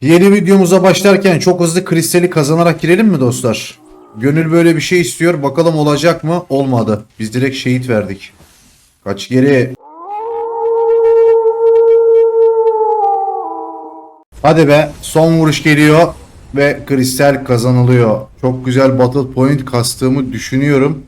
Yeni videomuza başlarken çok hızlı kristali kazanarak girelim mi dostlar? Gönül böyle bir şey istiyor. Bakalım olacak mı? Olmadı. Biz direkt şehit verdik. Kaç geri. Hadi be. Son vuruş geliyor. Ve kristal kazanılıyor. Çok güzel battle point kastığımı düşünüyorum.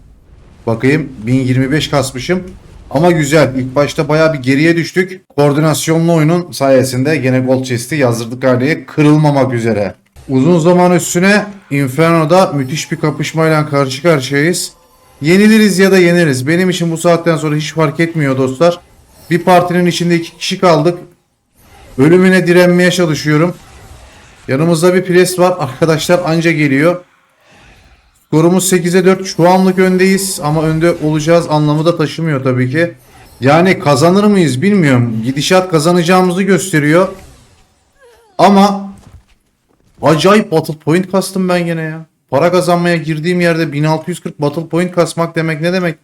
Bakayım 1025 kasmışım. Ama güzel. İlk başta baya bir geriye düştük. Koordinasyonlu oyunun sayesinde gene Gold Chest'i yazdırdık haliye kırılmamak üzere. Uzun zaman üstüne Inferno'da müthiş bir kapışmayla karşı karşıyayız. Yeniliriz ya da yeneriz. Benim için bu saatten sonra hiç fark etmiyor dostlar. Bir partinin içinde iki kişi kaldık. Ölümüne direnmeye çalışıyorum. Yanımızda bir pres var. Arkadaşlar anca geliyor. Skorumuz 8'e 4. Şu anlık öndeyiz ama önde olacağız anlamı da taşımıyor tabii ki. Yani kazanır mıyız bilmiyorum. Gidişat kazanacağımızı gösteriyor. Ama acayip battle point kastım ben gene ya. Para kazanmaya girdiğim yerde 1640 battle point kasmak demek ne demek?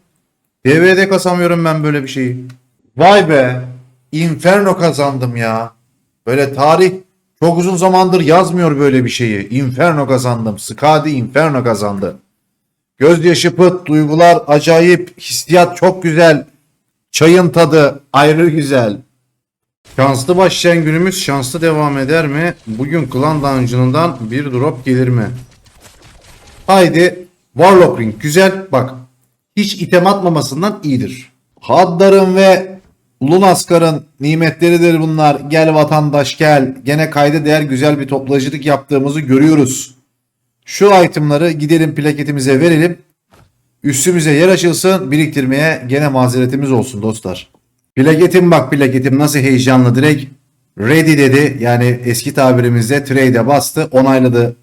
DVD kasamıyorum ben böyle bir şeyi. Vay be. Inferno kazandım ya. Böyle tarih çok uzun zamandır yazmıyor böyle bir şeyi. Inferno kazandım. Skadi Inferno kazandı. Gözyaşı pıt, duygular acayip, hissiyat çok güzel. Çayın tadı ayrı güzel. Şanslı başlayan günümüz şanslı devam eder mi? Bugün Klan Dungeon'ından bir drop gelir mi? Haydi Warlock Ring güzel bak. Hiç item atmamasından iyidir. Haddar'ın ve Lunaskar'ın nimetleridir bunlar. Gel vatandaş gel. Gene kayda değer güzel bir toplayıcılık yaptığımızı görüyoruz. Şu itemları gidelim plaketimize verelim. Üstümüze yer açılsın. Biriktirmeye gene mazeretimiz olsun dostlar. Plaketim bak plaketim nasıl heyecanlı direkt ready dedi. Yani eski tabirimizde trade'e bastı. Onayladı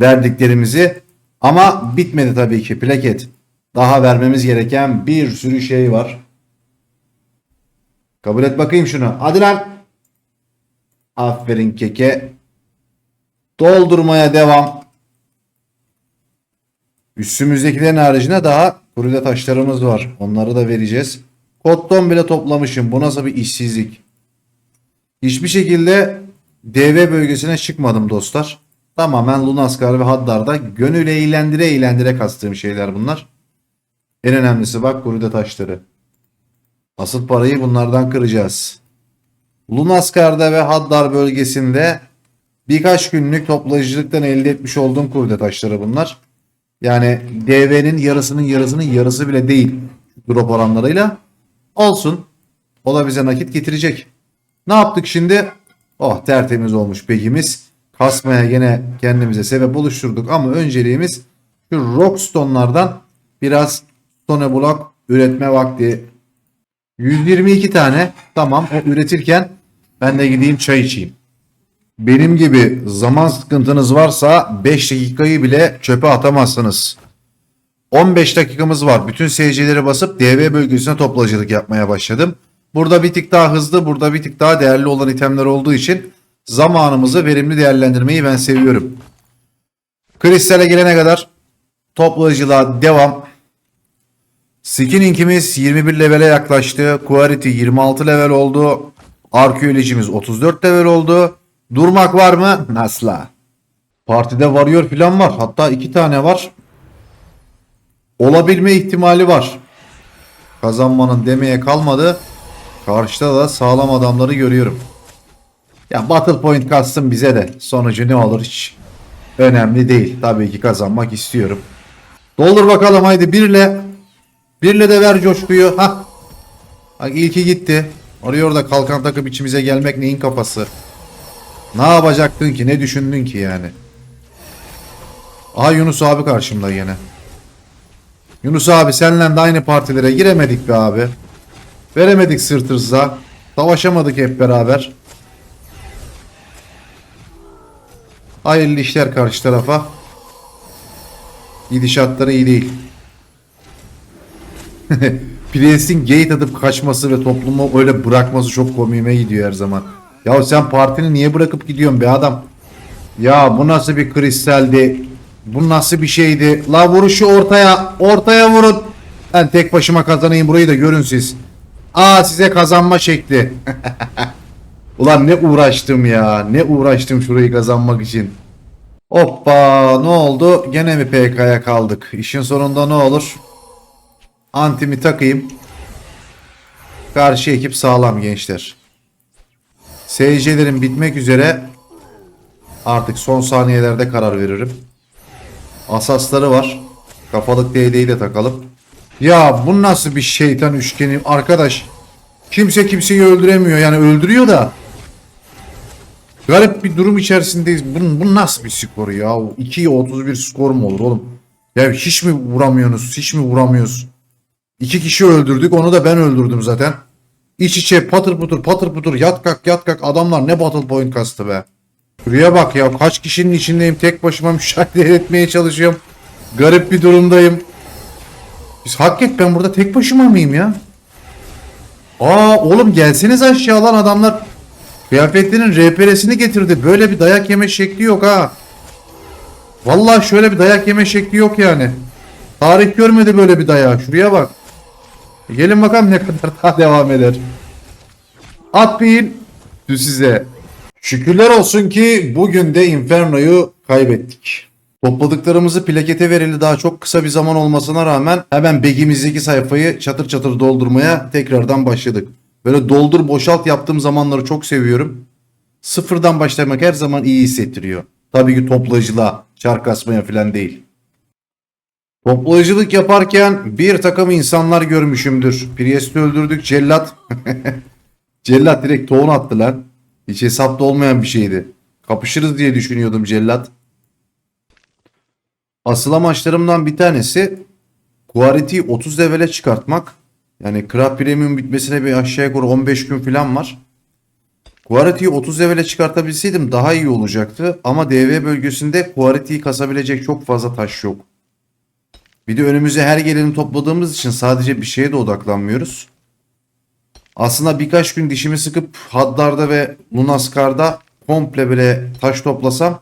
verdiklerimizi. Ama bitmedi tabii ki plaket. Daha vermemiz gereken bir sürü şey var. Kabul et bakayım şunu. Hadi lan. Aferin keke. Doldurmaya devam. Üstümüzdekilerin haricinde daha kurule taşlarımız var. Onları da vereceğiz. Kotton bile toplamışım. Bu nasıl bir işsizlik? Hiçbir şekilde DV bölgesine çıkmadım dostlar. Tamamen Lunaskar ve Haddar'da gönül eğlendire eğlendire kastığım şeyler bunlar. En önemlisi bak kurule taşları. Asıl parayı bunlardan kıracağız. Lunaskar'da ve Haddar bölgesinde birkaç günlük toplayıcılıktan elde etmiş olduğum kuvvet taşları bunlar. Yani DV'nin yarısının yarısının yarısı bile değil drop oranlarıyla. Olsun. O da bize nakit getirecek. Ne yaptık şimdi? Oh tertemiz olmuş pegimiz. Kasmaya gene kendimize sebep oluşturduk ama önceliğimiz şu rockstone'lardan biraz stone block üretme vakti 122 tane. Tamam o üretirken ben de gideyim çay içeyim. Benim gibi zaman sıkıntınız varsa 5 dakikayı bile çöpe atamazsınız. 15 dakikamız var. Bütün SC'leri basıp DV bölgesine toplacılık yapmaya başladım. Burada bir tık daha hızlı, burada bir tık daha değerli olan itemler olduğu için zamanımızı verimli değerlendirmeyi ben seviyorum. Kristale gelene kadar toplayıcılığa devam. Skinning'imiz 21 levele yaklaştı. Quality 26 level oldu. Arkeolojimiz 34 level oldu. Durmak var mı? Nasla. Partide varıyor falan var. Hatta iki tane var. Olabilme ihtimali var. Kazanmanın demeye kalmadı. Karşıda da sağlam adamları görüyorum. Ya Battle Point kastım bize de. Sonucu ne olur hiç önemli değil. Tabii ki kazanmak istiyorum. Doldur bakalım haydi birle. Birle de ver coşkuyu. Ha. Bak ilki gitti. Oraya da kalkan takıp içimize gelmek neyin kafası? Ne yapacaktın ki? Ne düşündün ki yani? Aha Yunus abi karşımda yine. Yunus abi senle de aynı partilere giremedik be abi. Veremedik sırtırıza. Savaşamadık hep beraber. Hayırlı işler karşı tarafa. Gidişatları iyi değil. Priest'in gate atıp kaçması ve toplumu öyle bırakması çok komiğime gidiyor her zaman. Ya sen partini niye bırakıp gidiyorsun be adam? Ya bu nasıl bir kristaldi? Bu nasıl bir şeydi? La vuruşu ortaya. Ortaya vurun. Ben tek başıma kazanayım burayı da görün siz. Aa size kazanma şekli. Ulan ne uğraştım ya. Ne uğraştım şurayı kazanmak için. Hoppa ne oldu? Gene mi PK'ya kaldık? İşin sonunda ne olur? Antimi takayım. Karşı ekip sağlam gençler. SC'lerin bitmek üzere. Artık son saniyelerde karar veririm. Asasları var. Kafalık DD'yi de takalım. Ya bu nasıl bir şeytan üçgeni arkadaş? Kimse kimseyi öldüremiyor yani öldürüyor da. Garip bir durum içerisindeyiz. Bu, bu nasıl bir skor ya? 2'ye 31 skor mu olur oğlum? Ya hiç mi vuramıyorsunuz? Hiç mi vuramıyoruz? İki kişi öldürdük. Onu da ben öldürdüm zaten. İç içe patır putur patır putur yat kalk yat kalk adamlar ne battle point kastı be. Şuraya bak ya kaç kişinin içindeyim tek başıma müşahede etmeye çalışıyorum. Garip bir durumdayım. Biz hak et ben burada tek başıma mıyım ya? Aa oğlum gelseniz aşağı lan adamlar. Kıyafetlerin RPR'sini getirdi. Böyle bir dayak yeme şekli yok ha. Vallahi şöyle bir dayak yeme şekli yok yani. Tarih görmedi böyle bir dayağı. Şuraya bak. E, Gelin bakalım ne kadar daha devam eder. Atmayın. Düz size. Şükürler olsun ki bugün de Inferno'yu kaybettik. Topladıklarımızı plakete vereli daha çok kısa bir zaman olmasına rağmen hemen begimizdeki sayfayı çatır çatır doldurmaya tekrardan başladık. Böyle doldur boşalt yaptığım zamanları çok seviyorum. Sıfırdan başlamak her zaman iyi hissettiriyor. Tabii ki toplayıcılığa, çark asmaya falan değil. Toplayıcılık yaparken bir takım insanlar görmüşümdür. Priest'i öldürdük cellat. cellat direkt tohum attı lan. Hiç hesapta olmayan bir şeydi. Kapışırız diye düşünüyordum cellat. Asıl amaçlarımdan bir tanesi Quality'yi 30 levele çıkartmak. Yani Craft Premium bitmesine bir aşağı yukarı 15 gün falan var. Quality'yi 30 levele çıkartabilseydim daha iyi olacaktı. Ama DV bölgesinde Quality'yi kasabilecek çok fazla taş yok. Bir de önümüze her geleni topladığımız için sadece bir şeye de odaklanmıyoruz. Aslında birkaç gün dişimi sıkıp Haddar'da ve Lunaskar'da komple böyle taş toplasam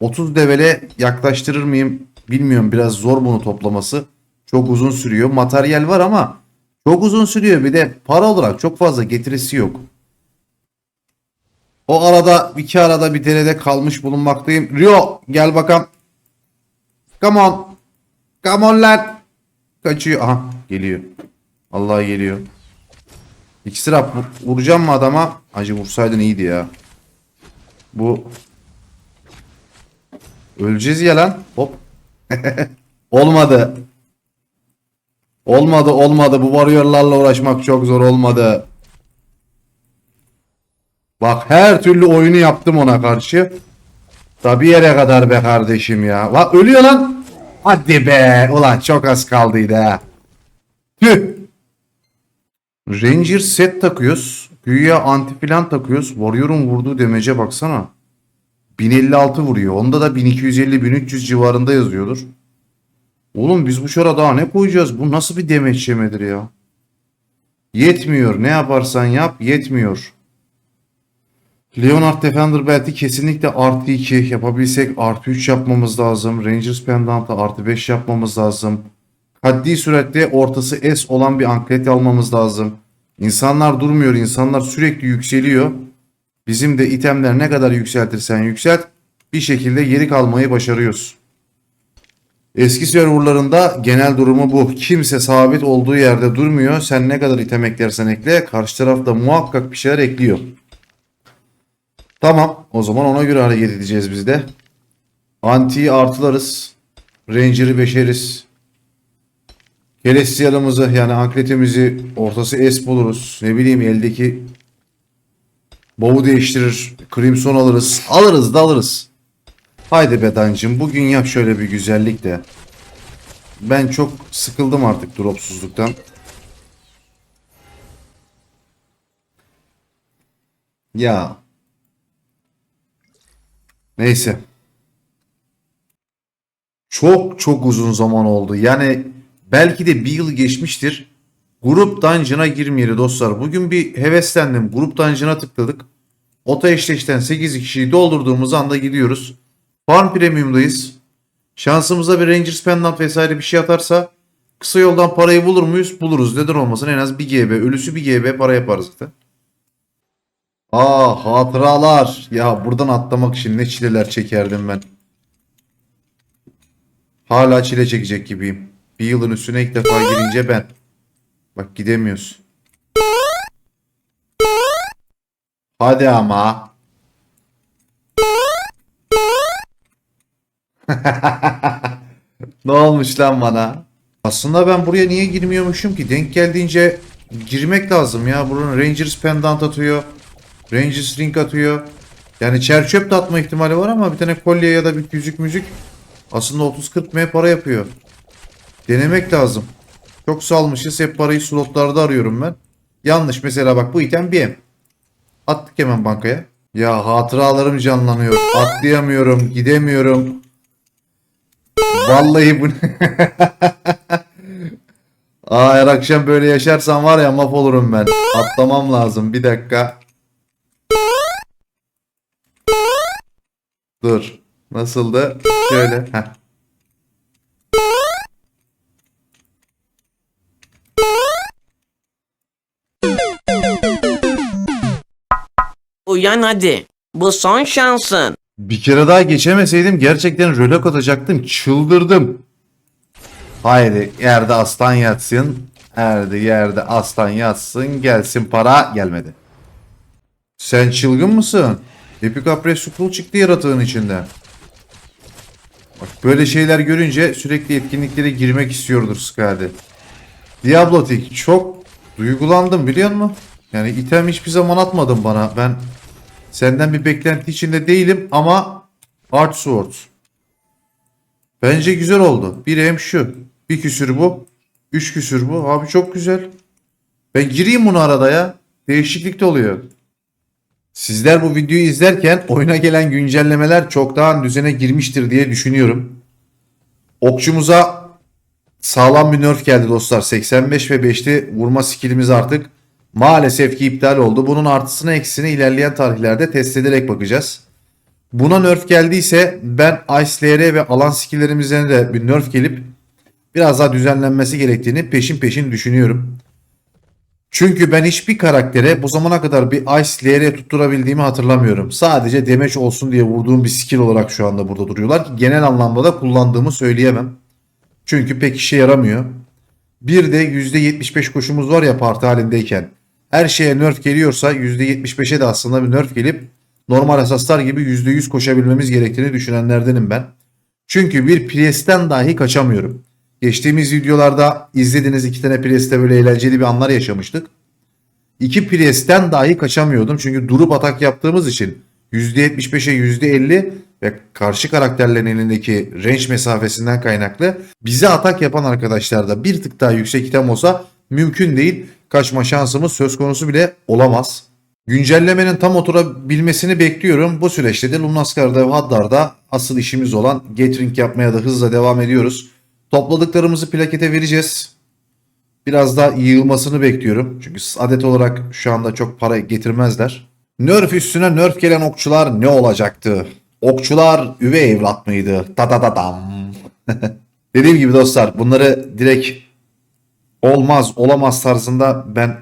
30 devele yaklaştırır mıyım bilmiyorum. Biraz zor bunu toplaması. Çok uzun sürüyor. Materyal var ama çok uzun sürüyor. Bir de para olarak çok fazla getirisi yok. O arada iki arada bir derede kalmış bulunmaktayım. Rio gel bakalım. Come on. Come on lan. Kaçıyor. Aha geliyor. Allah geliyor. İkisi rap vuracağım mı adama? Acı vursaydın iyiydi ya. Bu Öleceğiz ya lan. Hop. olmadı. Olmadı olmadı. Bu varıyorlarla uğraşmak çok zor olmadı. Bak her türlü oyunu yaptım ona karşı. Tabi yere kadar be kardeşim ya. Bak ölüyor lan. Hadi be. Ulan çok az kaldıydı ha. Tüh. Ranger set takıyoruz. Güya anti plan takıyoruz. Warrior'un vurduğu demece baksana. 1056 vuruyor. Onda da 1250-1300 civarında yazıyordur. Oğlum biz bu şora daha ne koyacağız? Bu nasıl bir demeç yemedir ya? Yetmiyor. Ne yaparsan yap yetmiyor. Leonard Defender belki kesinlikle artı 2 yapabilsek artı 3 yapmamız lazım. Rangers Pendant'a artı 5 yapmamız lazım. Haddi surette ortası S olan bir anklet almamız lazım. İnsanlar durmuyor. insanlar sürekli yükseliyor. Bizim de itemler ne kadar yükseltirsen yükselt bir şekilde geri kalmayı başarıyoruz. Eski serverlarında genel durumu bu. Kimse sabit olduğu yerde durmuyor. Sen ne kadar item eklersen ekle karşı taraf da muhakkak bir şeyler ekliyor. Tamam o zaman ona göre hareket edeceğiz biz de. Anti'yi artılarız. Ranger'ı beşeriz. Celestial'ımızı yani ankletimizi ortası S buluruz. Ne bileyim eldeki Bow'u değiştirir. Crimson alırız. Alırız da alırız. Haydi Bedancım bugün yap şöyle bir güzellik de. Ben çok sıkıldım artık dropsuzluktan. Ya. Neyse. Çok çok uzun zaman oldu. Yani belki de bir yıl geçmiştir. Grup Dungeon'a girmeyeli dostlar. Bugün bir heveslendim. Grup Dungeon'a tıkladık. Ota eşleşten 8 kişiyi doldurduğumuz anda gidiyoruz. Farm Premium'dayız. Şansımıza bir Rangers Pendant vesaire bir şey atarsa kısa yoldan parayı bulur muyuz? Buluruz. Neden olmasın en az bir GB. Ölüsü bir GB para yaparız zaten. Aa hatıralar. Ya buradan atlamak için ne çileler çekerdim ben. Hala çile çekecek gibiyim. Bir yılın üstüne ilk defa girince ben. Bak gidemiyoruz. Hadi ama. ne olmuş lan bana? Aslında ben buraya niye girmiyormuşum ki? Denk geldiğince girmek lazım ya. Buranın Rangers pendant atıyor. Rangers ring atıyor. Yani çerçöp de atma ihtimali var ama bir tane kolye ya da bir yüzük müzik aslında 30-40 M para yapıyor. Denemek lazım. Çok salmışız. Hep parayı slotlarda arıyorum ben. Yanlış. Mesela bak bu item bir M. Attık hemen bankaya. Ya hatıralarım canlanıyor. Atlayamıyorum. Gidemiyorum. Vallahi bu Aa her akşam böyle yaşarsam var ya mahvolurum ben. Atlamam lazım. Bir dakika. Dur. Nasıldı? Şöyle. Heh. Uyan hadi. Bu son şansın. Bir kere daha geçemeseydim gerçekten rölok atacaktım. Çıldırdım. Haydi yerde aslan yatsın. Yerde yerde aslan yatsın. Gelsin para gelmedi. Sen çılgın mısın? Epic Apres Scroll çıktı yaratığın içinden. Bak böyle şeyler görünce sürekli etkinliklere girmek istiyordur Skadi. Diablotik çok duygulandım biliyor musun? Yani item hiçbir zaman atmadın bana. Ben Senden bir beklenti içinde değilim ama Art Sword. Bence güzel oldu. Bir hem şu. Bir küsür bu. Üç küsür bu. Abi çok güzel. Ben gireyim bunu arada ya. Değişiklik de oluyor. Sizler bu videoyu izlerken oyuna gelen güncellemeler çoktan düzene girmiştir diye düşünüyorum. Okçumuza sağlam bir nerf geldi dostlar. 85 ve 5'li vurma skillimiz artık maalesef ki iptal oldu. Bunun artısını eksisini ilerleyen tarihlerde test ederek bakacağız. Buna nerf geldiyse ben Ice LR ve alan skill'lerimizden de bir nerf gelip biraz daha düzenlenmesi gerektiğini peşin peşin düşünüyorum. Çünkü ben hiçbir karaktere bu zamana kadar bir Ice LR tutturabildiğimi hatırlamıyorum. Sadece damage olsun diye vurduğum bir skill olarak şu anda burada duruyorlar ki genel anlamda da kullandığımı söyleyemem. Çünkü pek işe yaramıyor. Bir de %75 koşumuz var ya parti halindeyken. Her şeye nerf geliyorsa %75'e de aslında bir nerf gelip normal asaslar gibi %100 koşabilmemiz gerektiğini düşünenlerdenim ben. Çünkü bir presten dahi kaçamıyorum. Geçtiğimiz videolarda izlediğiniz iki tane preste böyle eğlenceli bir anlar yaşamıştık. İki presten dahi kaçamıyordum. Çünkü durup atak yaptığımız için %75'e %50 ve karşı karakterlerin elindeki range mesafesinden kaynaklı bize atak yapan arkadaşlarda bir tık daha yüksek item olsa mümkün değil. Kaçma şansımız söz konusu bile olamaz. Güncellemenin tam oturabilmesini bekliyorum. Bu süreçte de Lunaskar'da ve Haddar'da asıl işimiz olan gathering yapmaya da hızla devam ediyoruz. Topladıklarımızı plakete vereceğiz. Biraz daha yığılmasını bekliyorum. Çünkü adet olarak şu anda çok para getirmezler. Nerf üstüne nerf gelen okçular ne olacaktı? Okçular üvey evlat mıydı? Da da da dam. Dediğim gibi dostlar bunları direkt olmaz olamaz tarzında ben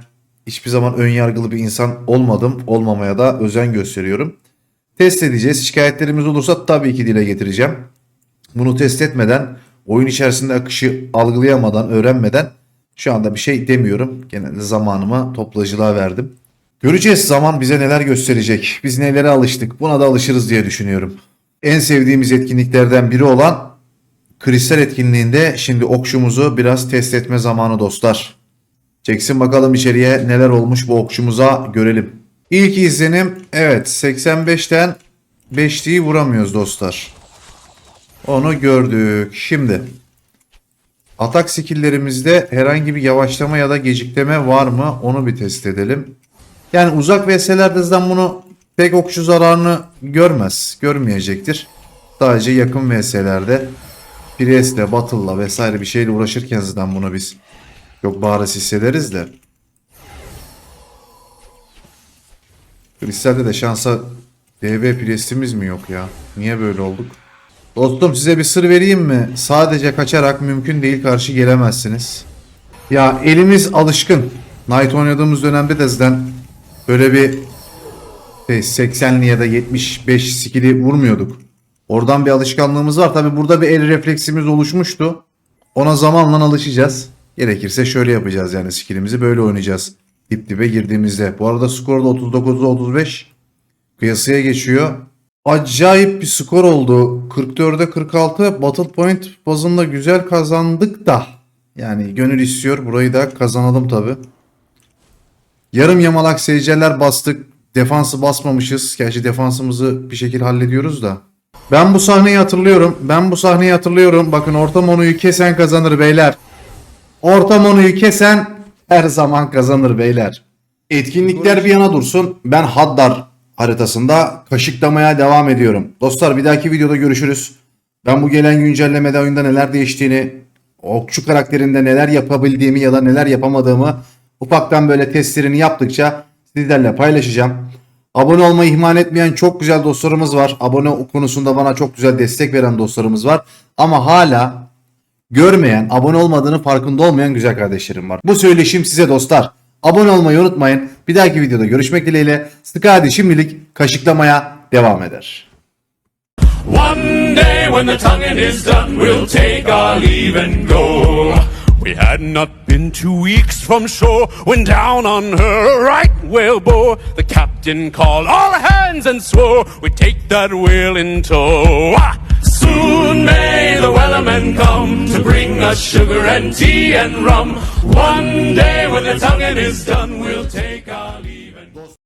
hiçbir zaman ön yargılı bir insan olmadım. Olmamaya da özen gösteriyorum. Test edeceğiz. Şikayetlerimiz olursa tabii ki dile getireceğim. Bunu test etmeden, oyun içerisinde akışı algılayamadan, öğrenmeden şu anda bir şey demiyorum. Genelde zamanımı toplayıcılığa verdim. Göreceğiz zaman bize neler gösterecek. Biz nelere alıştık. Buna da alışırız diye düşünüyorum. En sevdiğimiz etkinliklerden biri olan kristal etkinliğinde şimdi okçumuzu biraz test etme zamanı dostlar. Çeksin bakalım içeriye neler olmuş bu okçumuza görelim. İlk izlenim evet 85'ten 5'liği vuramıyoruz dostlar. Onu gördük. Şimdi atak skill'lerimizde herhangi bir yavaşlama ya da gecikleme var mı onu bir test edelim. Yani uzak VS'lerde zaten bunu pek okçu zararını görmez. Görmeyecektir. Sadece yakın VS'lerde Priest'le, Battle'la vesaire bir şeyle uğraşırken zaten bunu biz çok bariz hissederiz de. Kristal'de de şansa DB Priest'imiz mi yok ya? Niye böyle olduk? Dostum size bir sır vereyim mi? Sadece kaçarak mümkün değil karşı gelemezsiniz. Ya elimiz alışkın. Knight oynadığımız dönemde de zaten böyle bir işte 80'li ya da 75 skill'i vurmuyorduk. Oradan bir alışkanlığımız var. Tabi burada bir el refleksimiz oluşmuştu. Ona zamanla alışacağız. Gerekirse şöyle yapacağız yani skill'imizi böyle oynayacağız. Dip dibe girdiğimizde. Bu arada skor da 39'da 35. Kıyasıya geçiyor. Acayip bir skor oldu. 44'e 46 Battle Point bazında güzel kazandık da. Yani gönül istiyor. Burayı da kazanalım tabi. Yarım yamalak seyirciler bastık. Defansı basmamışız. Gerçi defansımızı bir şekilde hallediyoruz da. Ben bu sahneyi hatırlıyorum. Ben bu sahneyi hatırlıyorum. Bakın orta monoyu kesen kazanır beyler. Orta monoyu kesen her zaman kazanır beyler. Etkinlikler bir yana dursun. Ben Haddar haritasında kaşıklamaya devam ediyorum. Dostlar bir dahaki videoda görüşürüz. Ben bu gelen güncellemede oyunda neler değiştiğini, okçu karakterinde neler yapabildiğimi ya da neler yapamadığımı ufaktan böyle testlerini yaptıkça sizlerle paylaşacağım. Abone olmayı ihmal etmeyen çok güzel dostlarımız var. Abone konusunda bana çok güzel destek veren dostlarımız var. Ama hala görmeyen, abone olmadığını farkında olmayan güzel kardeşlerim var. Bu söyleşim size dostlar. Abone olmayı unutmayın. Bir dahaki videoda görüşmek dileğiyle. Sıkı hadi şimdilik kaşıklamaya devam eder. One day when the tonguing is done, we'll take our leave and go. We had not been two weeks from shore when down on her right whale bore. The captain called all hands and swore we'd take that whale in tow. Soon may the wellermen come to bring us sugar and tea and rum. One day when the tonguing is done, we'll take our leave.